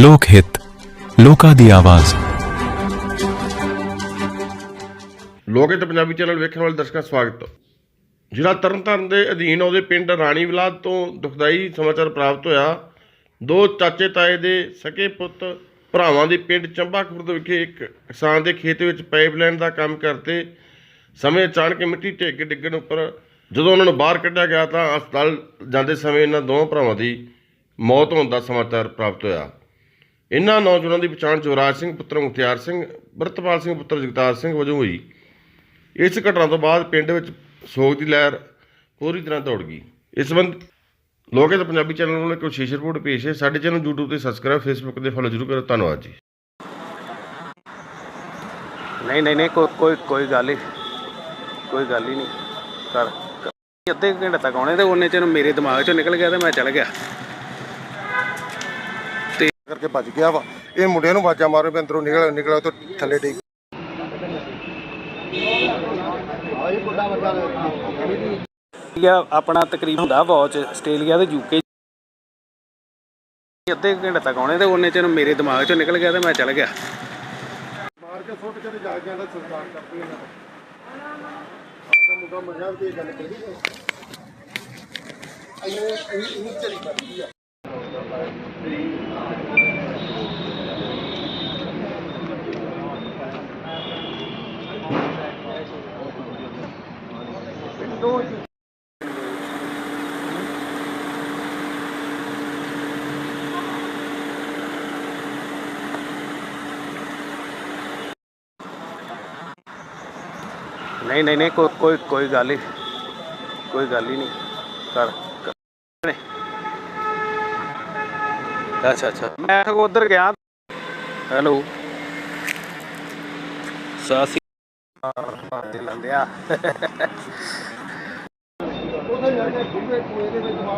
ਲੋਕ ਹਿੱਤ, ਲੋਕਾਂ ਦੀ ਆਵਾਜ਼। ਲੋਕ ਹਿੱਤ ਪੰਜਾਬੀ ਚੈਨਲ ਵੇਖਣ ਵਾਲੇ ਦਰਸ਼ਕਾਂ ਦਾ ਸਵਾਗਤ ਜ਼ਿਲ੍ਹਾ ਤਰਨਤਾਰਨ ਦੇ ਅਧੀਨ ਆਉਂਦੇ ਪਿੰਡ ਰਾਣੀ ਵਿਲਾਦ ਤੋਂ ਦੁਖਦਾਈ ਸਮਾਚਾਰ ਪ੍ਰਾਪਤ ਹੋਇਆ। ਦੋ ਚਾਚੇ ਤਾਏ ਦੇ ਸਕੇ ਪੁੱਤ ਭਰਾਵਾਂ ਦੇ ਪਿੰਡ ਚੰਬਾ ਖੁਰਦ ਵਿਖੇ ਇੱਕ ਕਿਸਾਨ ਦੇ ਖੇਤ ਵਿੱਚ ਪਾਈਪਲਾਈਨ ਦਾ ਕੰਮ ਕਰਦੇ ਸਮੇਂ ਅਚਾਨਕ ਮਿੱਟੀ ਢੇਕ ਕੇ ਡਿੱਗਣ ਉੱਪਰ ਜਦੋਂ ਉਹਨਾਂ ਨੂੰ ਬਾਹਰ ਕੱਢਿਆ ਗਿਆ ਤਾਂ ਹਸਪਤਾਲ ਜਾਂਦੇ ਸਮੇਂ ਇਹਨਾਂ ਦੋਵਾਂ ਭਰਾਵਾਂ ਦੀ ਮੌਤ ਹੋਣ ਦਾ ਸਮਾਚਾਰ ਪ੍ਰਾਪਤ ਹੋਇਆ। ਇਹਨਾਂ ਨੌਜਵਾਨਾਂ ਦੀ ਪਛਾਣ ਜਵਰਾਜ ਸਿੰਘ, ਪੁੱਤਰ ਮੁਖਤਿਆਰ ਸਿੰਘ ਬਰਤਪਾਲ ਸਿੰਘ ਪੁੱਤਰ ਜਗਤਾਰ ਸਿੰਘ ਵਜੋਂ ਹੋਈ। ਇਸ ਘਟਨਾ ਤੋਂ ਬਾਅਦ ਪਿੰਡ ਵਿੱਚ ਸੋਗ ਦੀ ਲਹਿਰ ਪੂਰੀ ਤਰ੍ਹਾਂ ਦੌੜ ਗਈ। ਇਸ ਸੰਬੰਧ ਲੋਕੇ ਤਾਂ ਪੰਜਾਬੀ ਚੈਨਲ ਨੂੰ ਇੱਕ ਵਿਸ਼ੇਸ਼ ਰਿਪੋਰਟ ਪੇਸ਼ ਹੈ। ਸਾਡੇ ਚੈਨਲ YouTube ਤੇ ਸਬਸਕ੍ਰਾਈਬ Facebook ਤੇ ਫੋਲੋ ਜ਼ਰੂਰ ਕਰੋ। ਧੰਨਵਾਦ ਜੀ। ਨਹੀਂ ਨਹੀਂ ਨਹੀਂ ਕੋਈ ਕੋਈ ਕੋਈ ਗੱਲ ਹੀ ਕੋਈ ਗੱਲ ਹੀ ਨਹੀਂ ਕਰ ਅੱਧੇ ਘੰਟੇ ਤੱਕ ਆਉਣੇ ਤੇ ਉਹਨੇ ਚਿਰ ਮੇਰੇ ਦਿਮਾਗ ਚੋਂ ਨਿਕਲ ਗਿਆ ਤੇ ਮੈਂ ਚਲ ਗਿਆ। ਕਰਕੇ ਭੱਜ ਗਿਆ ਵਾ। ਇਹ ਮੁੰਡਿਆਂ ਨੂੰ ਬਾਜਾ ਮਾਰੇ ਵੀ ਅੰਦਰੋਂ ਨਿਕਲ ਨਿਕਲਿਆ ਤੋਂ ਥੱਲੇ ਡਿੱਗ। ਆਸਟ੍ਰੇਲੀਆ ਆਪਣਾ ਤਕਰੀਬਨ ਹੁੰਦਾ ਵਾਚ ਆਸਟ੍ਰੇਲੀਆ ਤੇ ਯੂਕੇ ਅੱਧੇ ਕੁ ਘੰਟੇ ਤੱਕ ਆਉਣੇ ਤੇ ਉਹਨੇ ਚ ਮੇਰੇ ਦਿਮਾਗ ਚੋਂ ਨਿਕਲ ਗਿਆ ਤੇ ਮੈਂ ਚਲ ਗਿਆ। ਮਾਰ ਕੇ ਸੁੱਟ ਕੇ ਜਾ ਕੇ ਆਂਦਾ ਸਰਕਾਰ ਕਰਦੀ ਇਹਨਾਂ ਆਪਦਾ ਮੁੰਡਾ ਮਰਿਆ ਤੇ ਇਹ ਗੱਲ ਕਰੀ ਇਹਨੇ ਇਹਨੇ ਚਲੀ ਕਰਦੀ ਆ। ਨਹੀਂ ਨਹੀਂ ਨਹੀਂ ਕੋਈ ਕੋਈ ਕੋਈ ਗੱਲ ਹੀ ਕੋਈ ਗੱਲ ਹੀ ਨਹੀਂ ਕਰ ਅੱਛਾ ਅੱਛਾ। ਮੈਂ ਉਧਰ ਗਿਆ। ਹੈਲੋ। ਸਾਸੀ ਦੇ ਲੰਦਿਆ ਉਹਦਾ ਜਾ ਕੇ ਦੂਏ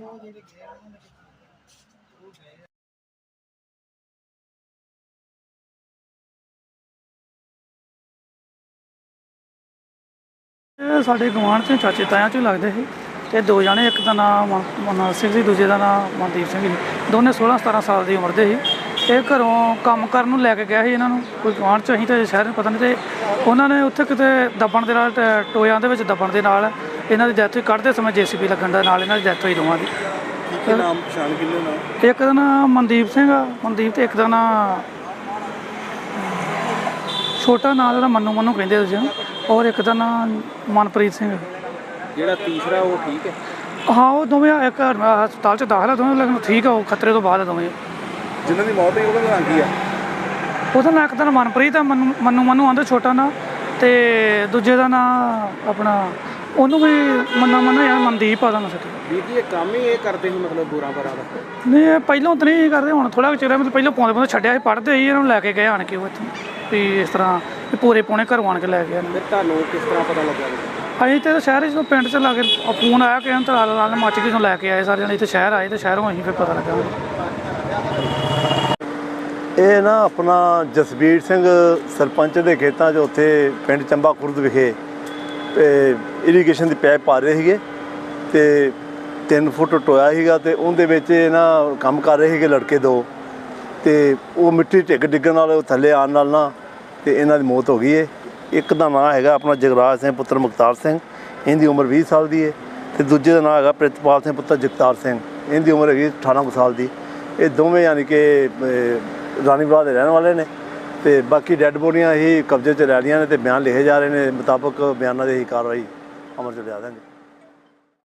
ਮਾਰ ਸਕਦੇ ਵੀ ਇਹ ਦੋ ਚੱਕਰ ਹੁੰਦੇ ਇਹ ਸਾਡੇ ਗਵਾਂਢ ਚ ਚਾਚੇ ਤਾਇਆਂ ਚ ਲੱਗਦੇ ਸੀ ਤੇ ਦੋ ਜਣੇ, ਇੱਕ ਦਾ ਨਾਮ ਮਨੋਜ ਸਿੰਘ ਸੀ, ਦੂਜੇ ਦਾ ਨਾਮ ਮਨਦੀਪ ਸਿੰਘ ਸੀ। ਦੋਨੇ 16 17 ਸਾਲ ਦੀ ਉਮਰ ਦੇ ਸੀ। ਇਹ ਘਰੋਂ ਕੰਮ ਕਰਨ ਨੂੰ ਲੈ ਕੇ ਗਿਆ ਸੀ ਇਹਨਾਂ ਨੂੰ। ਕੋਈ ਗਵਾਂਢ ਚ ਅਸੀਂ ਤੇ ਸ਼ਹਿਰ ਨੂੰ ਪਤਾ ਨਹੀਂ ਤੇ ਉਹਨਾਂ ਨੇ ਉੱਥੇ ਕਿਤੇ ਦਬਣ ਦੇ ਨਾਲ ਟ- ਟੋਇਆਂ ਦੇ ਵਿੱਚ ਦਬਣ ਦੇ ਨਾਲ ਇਹਨਾਂ ਦੀ ਡੈਥ ਹੋਈ। ਕੱਢਦੇ ਸਮੇਂ ਜੀਸੀਬੀ ਲੱਗਣ ਦਾ ਨਾਲ ਇਹਨਾਂ ਦੀ ਡੈਥ ਹੋਈ ਦੋਵਾਂ ਦੀ। ਕੀ ਨਾਮ ਪਛਾਣ ਕਿੰਨੇ ਨਾਮ ਇੱਕ ਦਾ ਨਾਮ ਮਨਦੀਪ ਸਿੰਘ ਆ ਮਨਦੀਪ ਤੇ ਇੱਕ ਦਾ ਨਾਮ ਛੋਟਾ ਨਾਂ ਉਹਦਾ ਮੰਨੂ ਮੰਨੂ ਕਹਿੰਦੇ ਤੁਸੀਂ ਔਰ ਇੱਕ ਦਾ ਨਾਮ ਮਨਪ੍ਰੀਤ ਸਿੰਘ ਜਿਹੜਾ ਤੀਸਰਾ ਉਹ ਠੀਕ ਹੈ? ਹਾਂ ਉਹ ਦੋਵੇਂ ਇੱਕ ਹਸਪਤਾਲ ਚ ਦਾਖਲ ਆ ਦੋਵੇਂ ਲੇਕਿਨ ਠੀਕ ਆ ਉਹ ਖਤਰੇ ਤੋਂ ਬਾਅਦ ਆ ਦੋਵੇਂ। ਜਿਨ੍ਹਾਂ ਦੀ ਮੌਤ ਹੋਈ ਉਹਦਾ ਨਾਂ ਕੀ ਆ? ਉਹਦਾ ਨਾਂ ਇੱਕ ਦਾ ਮਨਪ੍ਰੀਤ ਆ ਮੰਨੂ ਮੰਨੂ ਮੰਨੂ ਆਂਦਾ ਛੋਟਾ ਨਾਂ ਤੇ ਦੂਜੇ ਦਾ ਨਾਂ ਆਪਣਾ ਉਹਨੂੰ ਵੀ ਮੰਨਾ ਮੰਨਾ ਯਾਰ ਮਨਦੀਪ ਆ ਦਾ ਨਾਂ ਸੱਚ ਵੀਰ ਇਹ ਕੰਮ ਹੀ ਇਹ ਕਰਦੇ ਸੀ ਮਤਲਬ ਬੁਰਾ ਬਰਾ ਦਾ? ਨਹੀਂ ਇਹ ਪਹਿਲਾਂ ਤਾਂ ਨਹੀਂ ਕਰਦੇ ਹੁਣ ਥੋੜਾ ਚਿਰ ਮਤਲਬ ਪਹਿਲਾਂ ਪਾਉਂਦੇ ਪਾਉਂਦੇ ਛੱਡਿਆ ਸੀ ਪੜ੍ਹਦੇ ਸੀ ਇਹਨਾਂ ਨੂੰ ਲੈ ਕੇ ਗਏ ਆਣ ਕੇ ਉਹ ਇੱਥੋਂ ਵੀ ਇਸ ਤਰ੍ਹਾਂ ਵੀ ਪੂਰੇ ਪੌਣੇ ਘਰੋਂ ਆਣ ਕੇ ਲੈ ਗਏ ਇਹਨਾਂ। ਨੂੰ। ਫਿਰ ਤੁਹਾਨੂੰ ਕਿਸ ਤਰ੍ਹਾਂ ਪਤਾ ਲੱਗਾ ਅਸੀਂ ਤੇ ਸ਼ਹਿਰ ਜਦੋਂ ਪਿੰਡ ਚ ਲਾ ਕੇ ਫੋਨ ਆਇਆ ਕਿ ਅੰਤਰਾਲ ਨਾਲ ਮੱਚ ਕੇ ਲੈ ਕੇ ਆਏ ਸਾਰੇ ਜਣੇ ਇੱਥੇ ਸ਼ਹਿਰ ਆਏ ਤੇ ਸ਼ਹਿਰੋਂ ਅਸੀਂ ਫਿਰ ਪਤਾ ਲੱਗਾ। ਇਹ ਨਾ ਆਪਣਾ ਜਸਬੀਰ ਸਿੰਘ ਸਰਪੰਚ ਦੇ ਖੇਤਾਂ 'ਚ ਉੱਥੇ ਪਿੰਡ ਚੰਬਾ ਖੁਰਦ ਵਿਖੇ ਇਰੀਗੇਸ਼ਨ ਦੀ ਪੈਪ ਪਾ ਰਹੇ ਸੀਗੇ ਤੇ 3 ਫੁੱਟ ਟੋਇਆ ਸੀਗਾ ਤੇ ਉਹਦੇ ਵਿੱਚ ਇਹ ਨਾ ਕੰਮ ਕਰ ਰਹੇ ਸੀਗੇ ਲੜਕੇ ਦੋ, ਤੇ ਉਹ ਮਿੱਟੀ ਢਿੱਗ ਡਿੱਗਣ ਨਾਲ ਉਹ ਥੱਲੇ ਆਉਣ ਨਾਲ ਨਾ ਤੇ ਇਹਨਾਂ ਦੀ ਮੌਤ ਹੋ ਗਈ ਹੈ ਇੱਕ ਦਾ ਨਾਂ ਹੈਗਾ ਆਪਣਾ ਜਗਰਾਜ ਸਿੰਘ ਪੁੱਤਰ ਮੁਖਤਾਰ ਸਿੰਘ, ਇਹਦੀ ਉਮਰ 20 ਸਾਲ ਦੀ ਹੈ ਤੇ ਦੂਜੇ ਦਾ ਨਾਂ ਹੈਗਾ ਪ੍ਰਿਤਪਾਲ ਸਿੰਘ ਪੁੱਤਰ ਜਗਤਾਰ ਸਿੰਘ, ਇਹਦੀ ਉਮਰ ਹੈਗੀ 18 ਕੁ ਸਾਲ ਦੀ। ਇਹ ਦੋਵੇਂ ਯਾਨੀ ਕਿ ਅਹ, ਰਾਣੀਵਾਲਾ ਦੇ ਰਹਿਣ ਵਾਲੇ ਨੇ ਤੇ ਬਾਕੀ ਡੈੱਡ ਬੋਡੀਆਂ ਹੀ ਕਬਜ਼ੇ 'ਚ ਲੈ ਲਈਆਂ ਨੇ ਤੇ ਬਿਆਨ ਲਿਖੇ ਜਾ ਰਹੇ ਨੇ ਮੁਤਾਬਕ ਬਿਆਨਾਂ ਦੀ ਹੀ ਕਾਰਵਾਈ ਅਮਲ 'ਚ ਲਿਆ ਦਾਂਗੇ